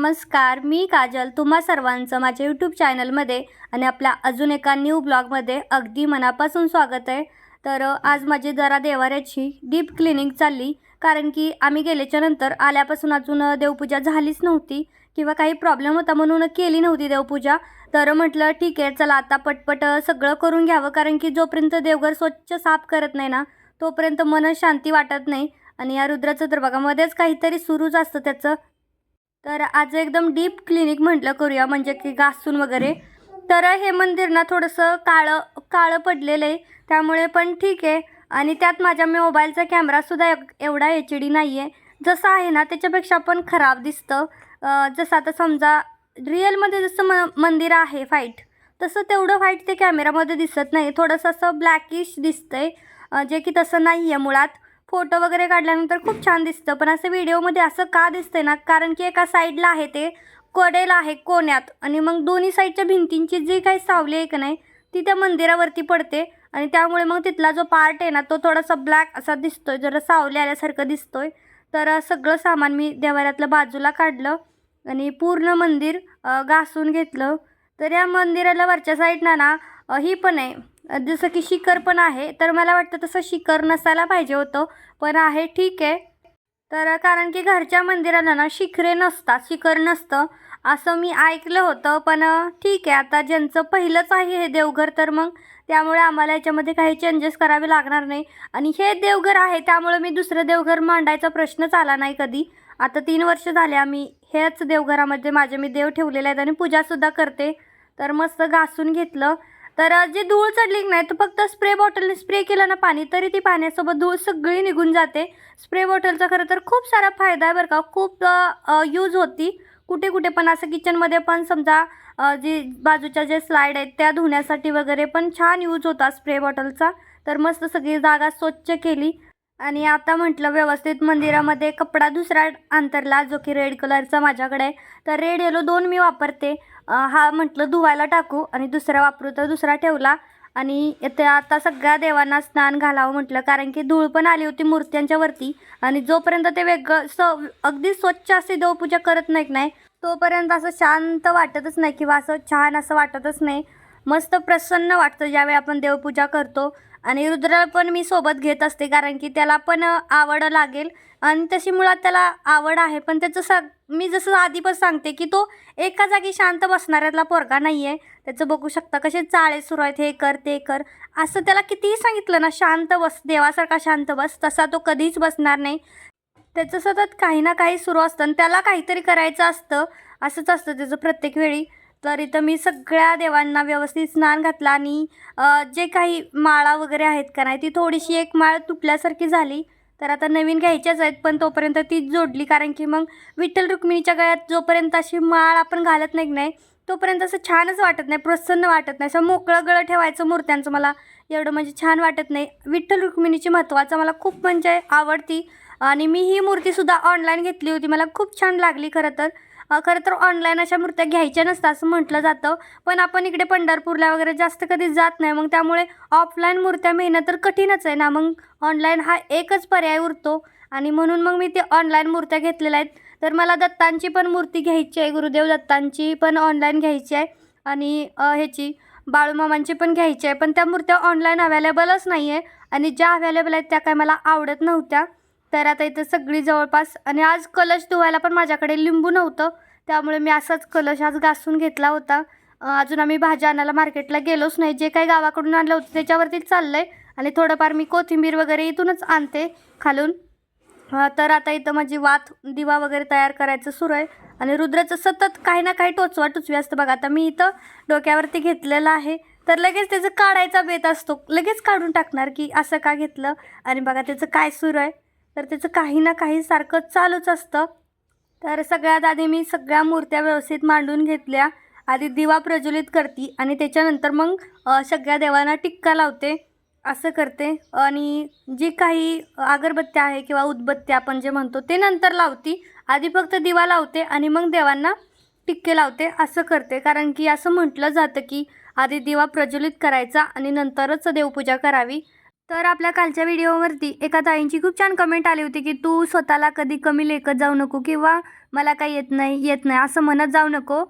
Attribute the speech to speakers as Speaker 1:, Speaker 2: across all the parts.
Speaker 1: नमस्कार मी काजल. तुम्हा सर्वांचं माझ्या यूट्यूब चॅनलमध्ये आणि आपल्या अजून एका न्यू ब्लॉगमध्ये अगदी मनापासून स्वागत आहे. तर आज माझी जरा देवाऱ्याची डीप क्लिनिंग चालली. कारण की आम्ही गेल्याच्यानंतर आल्यापासून अजून देवपूजा झालीच नव्हती किंवा काही प्रॉब्लेम होता म्हणून केली नव्हती देवपूजा. तर म्हटलं ठीक आहे चला आता पटपट सगळं करून घ्यावं. कारण की जोपर्यंत देवघर स्वच्छ साफ करत नाही ना तोपर्यंत मन शांती वाटत नाही. आणि या रुद्राचं तर बघा मध्येच काहीतरी सुरूच असतं त्याचं. तर आज एकदम डीप क्लिनिक म्हटलं करूया म्हणजे की घासून वगैरे. तर हे मंदिर ना थोडंसं काळं काळं पडलेलं आहे त्यामुळे पण ठीक आहे. आणि त्यात माझ्या मोबाईलचा कॅमेरासुद्धा एवढा एच डी नाही आहे जसं आहे ना त्याच्यापेक्षा पण खराब दिसतं. जसं आता समजा रिअलमध्ये जसं म मंदिर आहे फाईट तसं तेवढं फाईट ते कॅमेरामध्ये दिसत नाही. थोडंसं असं ब्लॅकिश दिसतं आहे जे की तसं नाही आहे मुळात. फोटो वगैरे काढल्यानंतर खूप छान दिसतं. पण असं व्हिडिओमध्ये असं का दिसतंय ना? कारण की एका साईडला आहे ते कडेला आहे कोण्यात. आणि मग दोन्ही साईडच्या भिंतींची जी काही सावली आहे का नाही ती त्या मंदिरावरती पडते. आणि त्यामुळे मग तिथला जो पार्ट आहे ना तो थोडासा ब्लॅक असा दिसतोय. जरा सावली आल्यासारखं दिसतोय. तर सगळं सामान मी देवाऱ्यातलं बाजूला काढलं आणि पूर्ण मंदिर घासून घेतलं. तर या मंदिराला वरच्या साईडला ना ही पण आहे. जसं की शिखर पण आहे तर मला वाटतं तसं शिखर नसायला पाहिजे होतं पण आहे ठीक आहे. तर कारण की घरच्या मंदिराला ना शिखरे नसतात शिखर नसतं असं मी ऐकलं होतं पण ठीक आहे आता ज्यांचं पहिलंच आहे हे देवघर तर मग त्यामुळे आम्हाला याच्यामध्ये काही चेंजेस करावे लागणार नाही. आणि हे देवघर आहे त्यामुळे मी दुसरं देवघर मांडायचा प्रश्नच आला नाही कधी. आता तीन वर्ष झाले आम्ही हेच देवघरामध्ये माझे मी देव ठेवलेले आहेत आणि पूजासुद्धा करते. तर मस्त घासून घेतलं. तर जे जी धूळ चढली नाही तर फक्त स्प्रे बॉटलने स्प्रे केलं ना पाणी तरी ती पाण्यासोबत धूळ सगळी निघून जाते. स्प्रे बॉटलचा खरं तर खूप सारा फायदा आहे बरं का. खूप यूज होती. कुठे कुठे पण असं किचनमध्ये पण समजा जी बाजूच्या जे स्लाईड आहेत त्या धुण्यासाठी वगैरे पण छान यूज होता स्प्रे बॉटलचा तर मस्त सगळी जागा स्वच्छ केली. आणि आता म्हटलं व्यवस्थित मंदिरामध्ये कपडा दुसरा अंतरला जो की रेड कलरचा माझ्याकडे आहे. तर रेड येलो दोन मी वापरते. हा म्हटलं धुवायला टाकू आणि दुसरा वापरू तर दुसरा ठेवला. आणि ते आता सगळ्या देवांना स्नान घालावं म्हटलं कारण की धूळ पण आली होती मूर्त्यांच्या वरती. आणि जोपर्यंत ते वेगळं स अगदी स्वच्छ असे देवपूजा करत नाहीत नाही तोपर्यंत असं शांत वाटतच नाही किंवा असं छान असं वाटतच नाही. मस्त प्रसन्न वाटतं ज्यावेळी आपण देवपूजा करतो. आणि रुद्राला पण मी सोबत घेत असते कारण की त्याला पण आवड लागेल. आणि तशी मुळात त्याला आवड आहे पण त्याचं सा मी जसं आधी पण सांगते की तो एका जागी शांत बसणाऱ्यातला पोरगा नाही आहे त्याचं बघू शकता कसे चाळे सुरू आहेत हे कर ते कर. असं त्याला कितीही सांगितलं ना शांत बस देवासारखा शांत बस तसा तो कधीच बसणार नाही. त्याचं सतत काही ना काही सुरू असतं आणि त्याला काहीतरी करायचं असतं असंच असतं त्याचं प्रत्येक वेळी. तर इथं मी सगळ्या देवांना व्यवस्थित स्नान घातलं आणि जे काही माळा वगैरे आहेत का नाही ती थोडीशी एक माळ तुटल्यासारखी झाली. तर आता नवीन घ्यायच्याच आहेत पण तोपर्यंत ती जोडली कारण की मग विठ्ठल रुक्मिणीच्या गळ्यात जोपर्यंत अशी माळ आपण घालत नाही की नाही तोपर्यंत असं छानच वाटत नाही प्रसन्न वाटत नाही. असं मोकळं गळं ठेवायचं मूर्त्यांचं मला एवढं म्हणजे छान वाटत नाही. विठ्ठल रुक्मिणीची महत्त्वाचं मला खूप म्हणजे आवडती आणि मी ही मूर्तीसुद्धा ऑनलाईन घेतली होती. मला खूप छान लागली खरं तर. खरं तर ऑनलाईन अशा मूर्त्या घ्यायच्या नसतात असं म्हटलं जातं. पण आपण इकडे पंढरपूरला वगैरे जास्त कधी जात नाही. मग त्यामुळे ऑफलाईन मूर्त्या मिळणं तर कठीणच आहे ना. मग ऑनलाईन हा एकच पर्याय उरतो. आणि म्हणून मग मी ते ऑनलाईन मूर्त्या घेतलेल्या आहेत. तर मला दत्तांची पण मूर्ती घ्यायची आहे. गुरुदेव दत्तांची पण ऑनलाईन घ्यायची आहे. आणि ह्याची बाळूमामांची पण घ्यायची आहे. पण त्या मूर्त्या ऑनलाईन अवेलेबलच नाही आहे आणि ज्या अवेलेबल आहेत त्या काय मला आवडत नव्हत्या. तर आता इथं सगळी जवळपास आणि आज कलश धुवायला पण माझ्याकडे लिंबू नव्हतं. त्यामुळे मी असाच कलश आज घासून घेतला होता. अजून आम्ही भाज्या आणायला मार्केटला गेलोच नाही. जे काही गावाकडून आणलं होतं त्याच्यावरतीच चाललं आहे आणि थोडंफार मी कोथिंबीर वगैरे इथूनच आणते खालून. तर आता इथं माझी वात दिवा वगैरे तयार करायचं सुरू आहे. आणि रुद्राचं सतत काही ना काही टोचवा टोचवी असतं बघा. आता मी इथं डोक्यावरती घेतलेलं आहे. तर लगेच त्याचं काढायचा बेत असतो. लगेच काढून टाकणार की असं का घेतलं? आणि बघा त्याचं काय सुरू आहे. तर त्याचं काही ना काही सारखं चालूच असतं. तर सगळ्यात आधी मी सगळ्या मूर्त्या व्यवस्थित मांडून घेतल्या. आधी दिवा प्रज्वलित करते आणि त्याच्यानंतर मग सगळ्या देवांना टिक्का लावते. असं करते. आणि जी काही अगरबत्त्या आहे किंवा उदबत्त्या आपण जे म्हणतो ते नंतर लावती. आधी फक्त दिवा लावते आणि मग देवांना टिक्के लावते. असं करते. कारण की असं म्हटलं जातं की आधी दिवा प्रज्वलित करायचा आणि नंतरच देवपूजा करावी. तर आपल्या कालच्या व्हिडिओवरती एका ताईंची खूप छान कमेंट आली होती की तू स्वतःला कधी कमी लेखत जाऊ नको किंवा मला काही येत नाही येत नाही असं म्हणत जाऊ नको.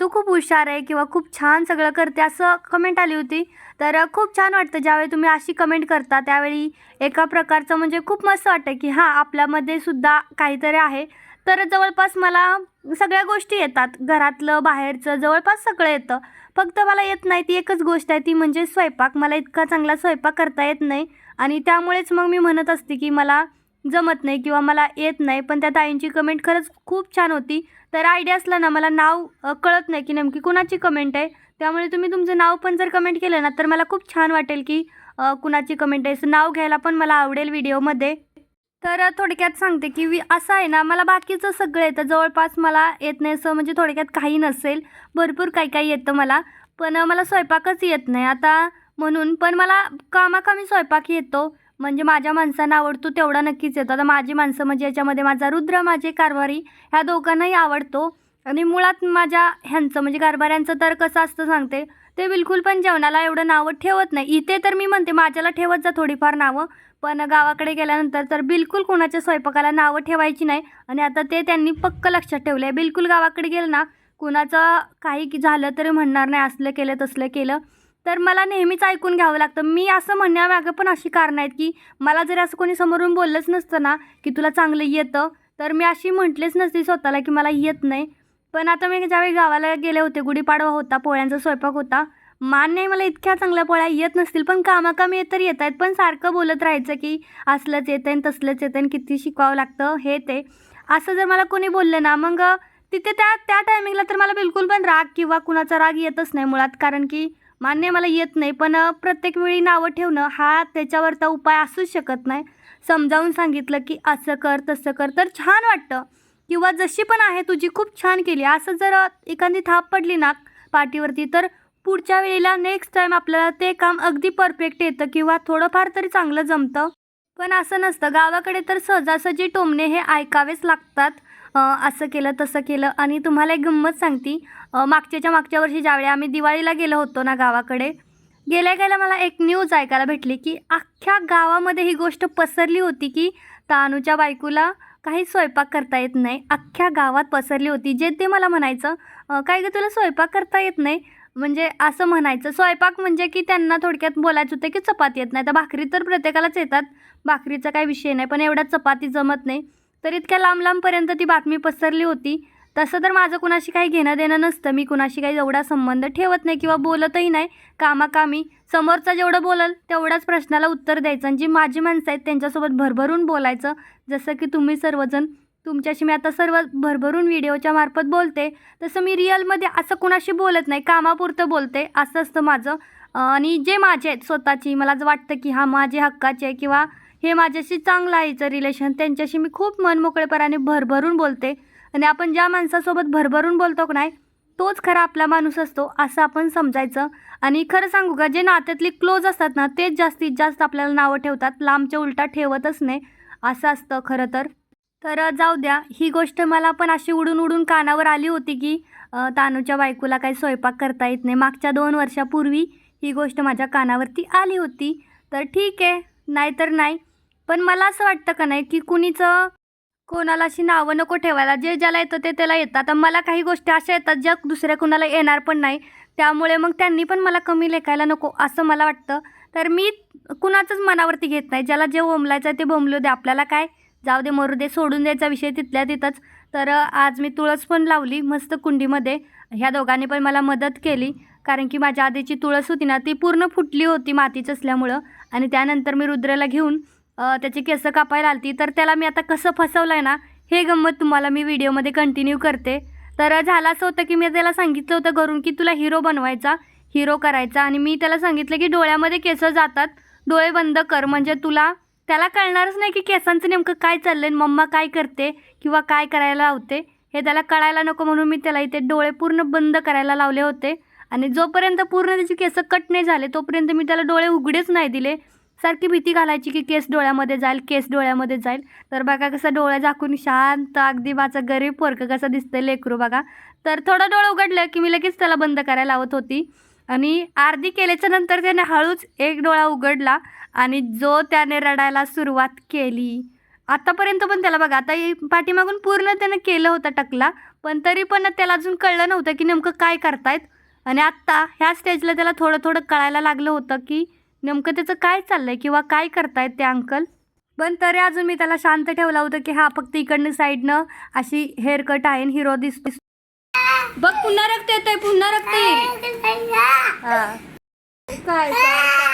Speaker 1: तू खूप हुशार आहे किंवा खूप छान सगळं करते असं कमेंट आली होती. तर खूप छान वाटतं ज्यावेळी तुम्ही अशी कमेंट करता त्यावेळी एका प्रकारचं म्हणजे खूप मस्त वाटतं की हां आपल्यामध्ये सुद्धा काहीतरी आहे. तर जवळपास मला सगळ्या गोष्टी येतात. घरातलं बाहेरचं जवळपास सगळं येतं. फक्त मला येत नाही ती एकच गोष्ट आहे ती म्हणजे स्वयंपाक. मला इतका चांगला स्वयंपाक करता येत नाही. आणि त्यामुळेच मग मी म्हणत असते की मला जमत नाही किंवा मला येत नाही. पण त्या ताईंची कमेंट खरंच खूप छान होती. तर आयडिया असला ना मला नाव कळत नाही की नेमकी कुणाची कमेंट आहे. त्यामुळे तुम्ही तुमचं नाव पण जर कमेंट केलं ना तर मला खूप छान वाटेल की कुणाची कमेंट आहे. असं नाव घ्यायला पण मला आवडेल व्हिडिओमध्ये तर थोडक्यात सांगते की वि असं आहे ना मला बाकीचं सगळं येतं. जवळपास मला येत नाही असं म्हणजे थोडक्यात काही नसेल. भरपूर काही काही येतं मला. पण मला स्वयंपाकच येत नाही. आता म्हणून पण मला कामाकामी स्वयंपाक येतो. म्हणजे माझ्या माणसांना आवडतो तेवढा नक्कीच येतो. आता माझी माणसं म्हणजे याच्यामध्ये माझा रुद्र माझे कारभारी ह्या दोघांनाही आवडतो. आणि मुळात माझ्या ह्यांचं म्हणजे कारभाऱ्यांचं तर कसं असतं सांगते ते बिलकुल पण जेवणाला एवढं नावं ठेवत नाही. इथे तर मी म्हणते माझ्याला ठेवत जा थोडीफार नावं. पण गावाकडे गेल्यानंतर तर बिलकुल कोणाच्या स्वयंपाकाला नावं ठेवायची नाही. आणि आता ते त्यांनी पक्क लक्षात ठेवलं आहे बिलकुल गावाकडे गेलं ना कुणाचं काही की झालं तरी म्हणणार नाही असलं केलं तसलं केलं. तर मला नेहमीच ऐकून घ्यावं लागतं. मी असं म्हणण्यामागं पण अशी कारणं आहेत की मला जरी असं कोणी समोरून बोललंच नसतं ना की तुला चांगलं येतं तर मी अशी म्हटलेच नसते स्वतःला की मला येत नाही. पण आता मी ज्यावेळी गावाला गेले होते गुढीपाडवा होता पोळ्यांचा स्वयंपाक होता मान्य नाही मला इतक्या चांगल्या पोळ्या येत नसतील पण कामाकामी येत तर येत आहेत पण सारखं बोलत राहायचं की असलंच येतं आहे तसलंच येतं आणि किती शिकवावं लागतं हे ते. असं जर मला कोणी बोललं ना मग तिथे त्या त्या टायमिंगला तर मला बिलकुल पण राग किंवा कुणाचा राग येतच नाही मुळात कारण की मान्य मला येत नाही पण प्रत्येक वेळी नावं ठेवणं हा त्याच्यावरचा उपाय असूच शकत नाही. समजावून सांगितलं की असं कर तसं कर तर छान वाटतं. किंवा जशी पण आहे तुझी खूप छान केली. असं जर एखादी थाप पडली ना पाठीवरती तर पुढच्या वेळेला नेक्स्ट टाईम आपल्याला ते काम अगदी परफेक्ट येतं किंवा थोडंफार तरी चांगलं जमतं. पण असं नसतं. गावाकडे तर सहजासहजी टोमणे हे ऐकावेच लागतात. असं केलं तसं केलं. आणि तुम्हाला एक गंमत सांगती. मागच्याच्या मागच्या वर्षी ज्यावेळी आम्ही दिवाळीला गेलो होतो ना गावाकडे गेल्या गेल्या मला एक न्यूज ऐकायला भेटली की अख्ख्या गावामध्ये ही गोष्ट पसरली होती की तानूच्या बायकोला काही स्वयंपाक करता येत नाही. अख्ख्या गावात पसरली होती. जे ते मला म्हणायचं काय गं तुला स्वयंपाक करता येत नाही? म्हणजे असं म्हणायचं. स्वयंपाक म्हणजे की त्यांना थोडक्यात बोलायचं होतं की चपाती येत नाही. तर भाकरी तर प्रत्येकालाच येतात. भाकरीचा काही विषय नाही पण एवढ्या चपाती जमत नाही. तर इतक्या लांब लांबपर्यंत ती बातमी पसरली होती. तसं तर माझं कुणाशी काही घेणं देणं नसतं. मी कुणाशी काही एवढा संबंध ठेवत नाही किंवा बोलतही नाही. कामाकामी समोरचा जेवढं बोलल तेवढ्याच प्रश्नाला उत्तर द्यायचं आणि जी माझी माणसं आहेत त्यांच्यासोबत भरभरून बोलायचं. जसं की तुम्ही सर्वजण तुमच्याशी मी आता सर्व भरभरून व्हिडिओच्या मार्फत बोलते. तसं मी रिअलमध्ये असं कुणाशी बोलत नाही कामापुरतं बोलते असं असतं माझं. आणि जे माझे आहेत स्वतःची मला जर वाटतं की हा माझे हक्काचे आहे किंवा हे माझ्याशी चांगलं आहे याचं रिलेशन त्यांच्याशी मी खूप मनमोकळेपणाने भरभरून बोलते. आणि आपण ज्या माणसासोबत भरभरून बोलतो की नाही तोच खरा आपला माणूस असतो असं आपण समजायचं. आणि खरं सांगू का जे नात्यातली क्लोज असतात ना तेच जास्तीत जास्त आपल्याला नावं ठेवतात लांबच्या उलटा ठेवतच नाही. असं असतं खरं तर. तर जाऊ द्या. ही गोष्ट मला पण अशी उडून उडून कानावर आली होती की तानूच्या बायकोला काही स्वयंपाक करता येत नाही. मागच्या दोन वर्षापूर्वी ही गोष्ट माझ्या कानावरती आली होती. तर ठीक आहे. नाहीतर नाही. पण मला असं वाटतं का नाही की कुणीचं कोणाला अशी नावं नको ठेवायला. जे ज्याला येतं ते त्याला येतं आता मला काही गोष्टी अशा येतात ज्या दुसऱ्या कुणाला येणार पण नाही. त्यामुळे मग त्यांनी पण मला कमी लेखायला नको असं मला वाटतं. तर मी कुणाचंच मनावरती घेत नाही. ज्याला जे बोंबलायचं आहे ते बोंबलू दे. आपल्याला काय जाऊ दे मरू दे सोडून द्यायचा विषय तिथल्या तिथंच. तर आज मी तुळस पण लावली मस्त कुंडीमध्ये. ह्या दोघांनी पण मला मदत केली. कारण की माझ्या आधीची तुळस होती ना ती पूर्ण फुटली होती मातीच असल्यामुळं. आणि त्यानंतर मी रुद्राला घेऊन त्याची केसं कापायला आलती. तर त्याला मी आता कसं फसवलं आहे ना हे गंमत तुम्हाला मी व्हिडिओमध्ये कंटिन्यू करते. तर झालं असं होतं की मी त्याला सांगितलं होतं घरून की तुला हिरो बनवायचा हिरो करायचा. आणि मी त्याला सांगितलं की डोळ्यामध्ये केसं जातात डोळे बंद कर. म्हणजे तुला त्याला कळणारच नाही की केसांचं नेमकं काय चाललं आहे मम्मा काय करते किंवा काय करायला लावते. हे त्याला कळायला नको म्हणून मी त्याला इथे डोळे पूर्ण बंद करायला लावले होते. आणि जोपर्यंत पूर्ण त्याचे केस कट नाही झाले तोपर्यंत मी त्याला डोळे उघडेच नाही दिले. सारखी भीती घालायची की केस डोळ्यामध्ये जाईल केस डोळ्यामध्ये जाईल. तर बघा कसं डोळे झाकून शांत अगदी माझा गरीब पोरकं कसं दिसतं लेकरू बघा. तर थोडं डोळं उघडलं की मी लगेच त्याला बंद करायला लावत होती. आणि अर्धी केल्याच्यानंतर त्याने हळूच एक डोळा उघडला. आणि जो त्याने रडायला सुरुवात केली आतापर्यंत पण त्याला बघा आता पाठीमागून पूर्ण त्यानं केलं होतं टकला पण तरी पण त्याला अजून कळलं नव्हतं की नेमकं काय करतायत. आणि आत्ता ह्या स्टेजला त्याला थोडं थोडं कळायला लागलं होतं की नेमकं त्याचं काय चाललंय किंवा काय करतायत ते अंकल. पण तरी अजून मी त्याला शांत ठेवला होतं की हा फक्त इकडनं साईडनं अशी हेअर कट आहे हिरो दिसतो बघ पुन्हा रक्त येतंय पुन्हा रक्त येईल. हा. काय काय?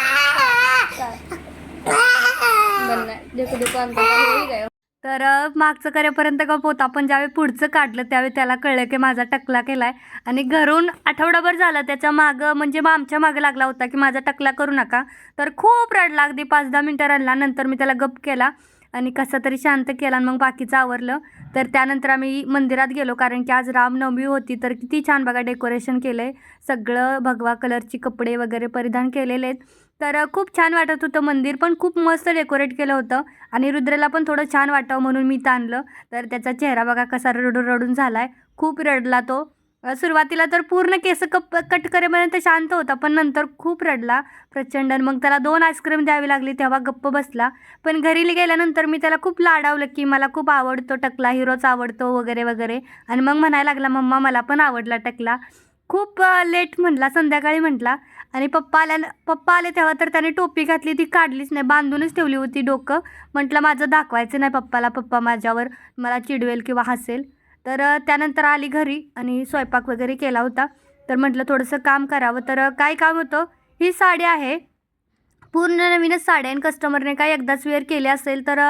Speaker 1: तर मागचं करेपर्यंत गप होता. पण ज्यावेळी पुढचं काढलं त्यावेळी त्याला कळलं की माझा टकला केलाय. आणि घरून आठवडाभर झालं त्याच्या मागं म्हणजे मग आमच्या मागं लागला होता की माझा टकला करू नका. तर खूप रडला अगदी पाच दहा मिनटं रडला. नंतर मी त्याला गप केला आणि कसा तरी शांत केला आणि मग बाकीचं आवरलं. तर त्यानंतर आम्ही मंदिरात गेलो. कारण की आज रामनवमी होती. तर किती छान बघा डेकोरेशन केलं आहे सगळं भगवा कलरची कपडे वगैरे परिधान केलेले आहेत तर खूप छान वाटत होतं मंदिर. पण खूप मस्त डेकोरेट केलं होतं. आणि रुद्रला पण थोडं छान वाटावं म्हणून मी ताणलं. तर त्याचा चेहरा बघा कसा रडून रडून झाला आहे खूप रडला तो. सुरुवातीला तर पूर्ण केस कप कट करेपर्यंत शांत होता. पण नंतर खूप रडला प्रचंड. आणि मग त्याला दोन आईस्क्रीम द्यावी लागली तेव्हा गप्प बसला. पण घरी गेल्यानंतर मी त्याला खूप लाडावलं की मला खूप आवडतो टकला. हिरोच आवडतो वगैरे वगैरे. आणि मग म्हणायला लागला मम्मा मला पण आवडला टकला. खूप लेट म्हटला संध्याकाळी म्हटला. आणि पप्पा आल्या पप्पा आले तेव्हा तर त्याने टोपी घातली ती काढलीच नाही बांधूनच ठेवली होती डोकं. म्हटलं माझं दाखवायचं नाही पप्पाला पप्पा माझ्यावर मला चिडवेल किंवा हसेल. तर त्यानंतर आली घरी आणि स्वयंपाक वगैरे केला होता. तर म्हटलं थोडंसं काम करावं. तर काय काम होतं? ही साडी आहे. पूर्ण नवीनच साडी आणि कस्टमरने काय एकदाच वेअर केले असेल तर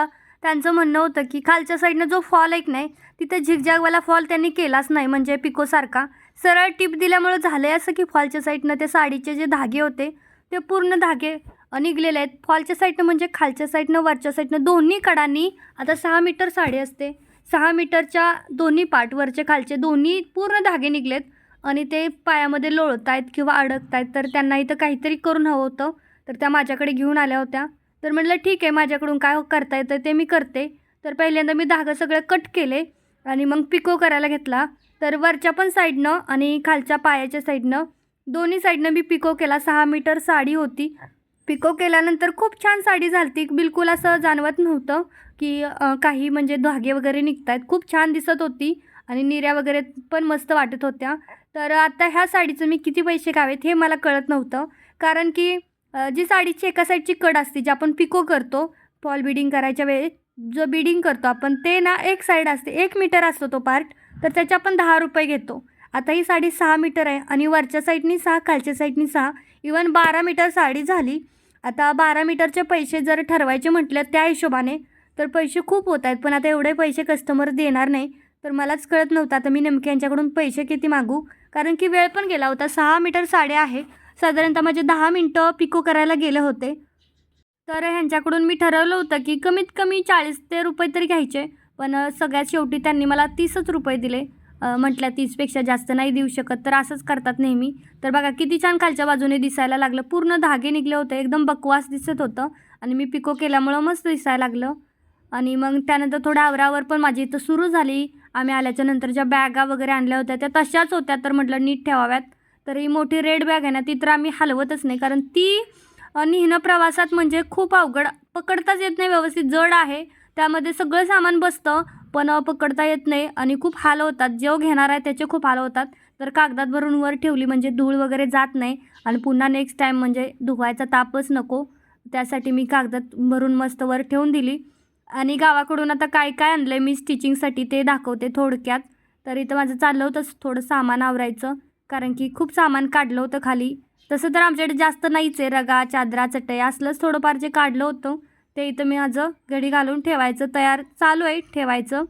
Speaker 1: त्यांचं म्हणणं होतं की खालच्या साईडनं जो फॉल एक नाही तिथं झिगझॅगवाला फॉल त्यांनी केलाच नाही म्हणजे पिकोसारखा. सरळ टिप दिल्यामुळं झालं आहे असं की फॉलच्या साईडनं ते साडीचे जे धागे होते ते पूर्ण धागे निघलेले आहेत. फॉलच्या साईडनं म्हणजे खालच्या साईडनं वरच्या साईडनं दोन्ही कडांनी आता सहा मीटर साडी असते. सहा मीटरच्या दोन्ही पार्ट वरचे खालचे दोन्ही पूर्ण धागे निघलेत आणि ते पायामध्ये लोळत आहेत किंवा अडकत आहेत तर त्यांना इथं काहीतरी करून हवं होतं. तर त्या माझ्याकडे घेऊन आल्या होत्या. तर म्हटलं ठीक आहे माझ्याकडून काय करता येतं ते मी करते. तर पहिल्यांदा मी धागं सगळं कट केले आणि मग पिको करायला घेतला. तर वरच्या पण साईडनं आणि खालच्या पायाच्या साईडनं दोन्ही साईडनं मी पिको केला. सहा मीटर साडी होती. पिको केल्यानंतर खूप छान साडी झालती. बिलकुल असं जाणवत नव्हतं की काही म्हणजे धागे वगैरे निघत आहेत खूप छान दिसत होती आणि निऱ्या वगैरे पण मस्त वाटत होत्या. तर आता ह्या साडीचं मी किती पैसे घ्यावेत हे मला कळत नव्हतं. कारण की जी साडीची एका साईडची कड असते जी आपण पिको करतो फॉल बिडिंग करायच्या वेळेत जो बिडिंग करतो आपण ते ना एक साईड असते. एक मीटर असतो तो पार्ट. तर त्याचे आपण दहा रुपये घेतो. आता ही साडी सहा मीटर आहे आणि वरच्या साईडनी सहा खालच्या साईडनी सहा. इवन बारा मीटर साडी झाली. आता बारा मीटरचे पैसे जर ठरवायचे म्हटलं त्या हिशोबाने तर पैसे खूप होत आहेत. पण आता एवढे पैसे कस्टमर देणार नाही तर मलाच कळत नव्हतं. आता मी नेमके यांच्याकडून पैसे किती मागू? कारण की वेळ पण गेला होता. सहा मीटर साड्या आहे. साधारणतः माझे दहा मिनटं पिको करायला गेले होते. तर ह्यांच्याकडून मी ठरवलं होतं की कमीत कमी चाळीस ते रुपये तरी घ्यायचे. पण सगळ्यात शेवटी त्यांनी मला तीसच रुपये दिले. म्हटल्या म्हटलं तीसपेक्षा जास्त नाही देऊ शकत तर असंच करतात नेहमी. तर बघा किती छान खालच्या बाजूने दिसायला लागलं. पूर्ण धागे निघले होते एकदम बकवास दिसत होतं. आणि मी पिको केल्यामुळं मस्त दिसायला लागलं. आणि मग त्यानंतर थोडं आवरावर पण माझी इथं सुरू झाली. आम्ही आल्याच्यानंतर ज्या बॅगा वगैरे आणल्या होत्या त्या तशाच होत्या तर म्हटलं नीट ठेवाव्यात. तर ही मोठी रेड बॅग आहे ना ती तर आम्ही हलवतच नाही कारण ती अ, प्रवासात म्हणजे खूप अवघड पकडताच येत नाही व्यवस्थित जड आहे. त्यामध्ये सगळं सामान बसतं पण पकडता येत नाही आणि खूप हाल होतात. जो घेणार आहे त्याचे खूप हाल होतात. तर कागदात भरून वर ठेवली म्हणजे धूळ वगैरे जात नाही आणि पुन्हा नेक्स्ट टाईम म्हणजे धुवायचा तापच नको. त्यासाठी मी कागदात भरून मस्त वर ठेवून दिली. आणि गावाकडून आता काय काय आणलं आहे मी स्टिचिंगसाठी ते दाखवते थोडक्यात. तर इथं माझं चाललं होतं थोडं सामान आवरायचं कारण की खूप सामान काढलं होतं खाली. तसं तर आमच्याकडे जास्त नाहीच आहे. रगा चादरा चटई असलंच थोडंफार जे काढलं होतं. ते इथं मी माझं घडी घालून ठेवायचं तयार चालू आहे ठेवायचं.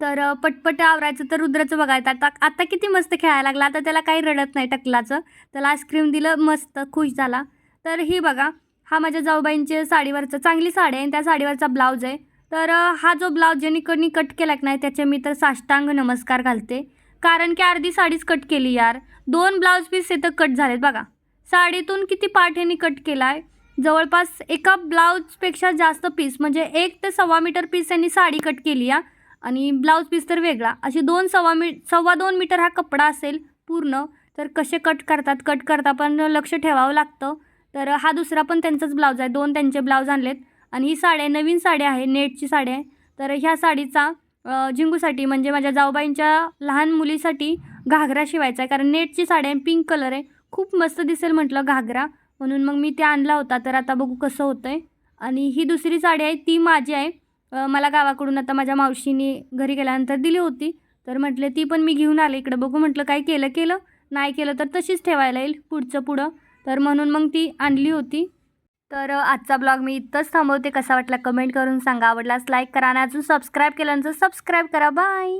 Speaker 1: तर पटपट आवरायचं तर रुद्राचं बघायचं. आता आता किती मस्त खेळायला लागला. आता त्याला काही रडत नाही टकलाचं. त्याला आईस्क्रीम दिलं मस्त खुश झाला. तर ही बघा हा माझ्या जाऊबाईंचे साडीवरचा चांगली साडी आहे. आणि त्या साडीवरचा ब्लाऊज आहे. तर हा जो ब्लाऊज ज्यांनी कणी कट केला की नाही त्याचे मी तर साष्टांग नमस्कार घालते. कारण की अर्धी साडीच कट केली यार. दोन ब्लाऊज पीस इथं कट झालेत बघा. साडीतून किती पार्ट कट केला आहे जवळपास एका ब्लाऊजपेक्षा जास्त पीस म्हणजे एक ते सव्वा मीटर पीस यांनी साडी कट केली या आणि ब्लाऊज पीस तर वेगळा. अशी दोन सव्वा मी सव्वा दोन मीटर हा कपडा असेल पूर्ण तर कसे कट करतात कट करता पण लक्ष ठेवावं लागतं. तर हा दुसरा पण त्यांचाच ब्लाऊज आहे. दोन त्यांचे ब्लाऊज आणलेत. आणि ही साड्या नवीन साड्या आहे नेटची साडी आहे. तर ह्या साडीचा झिंगूसाठी म्हणजे माझ्या जाऊबाईंच्या लहान मुलीसाठी घागरा शिवायचा आहे. कारण नेटची साडी आहे पिंक कलर आहे. खूप मस्त दिसेल म्हटलं घागरा. म्हणून मग मी ते आणला होता. तर आता बघू कसं होतं आहे आणि ही दुसरी साडी आहे ती माझी आहे. मला गावाकडून आता माझ्या मावशीने घरी गेल्यानंतर दिली होती. तर म्हटले ती पण मी घेऊन आले. इकडं बघू म्हटलं काय केलं केलं. नाही केलं तर तशीच ठेवायला येईल पुढचं पुढं. तर म्हणून मग ती आणली होती. तर आजचा ब्लॉग मी इथंच थांबवते. कसा वाटला कमेंट करून सांगा. आवडल्यास लाईक करा आणि अजून सबस्क्राईब केल्यानंतर सबस्क्राईब करा. बाय!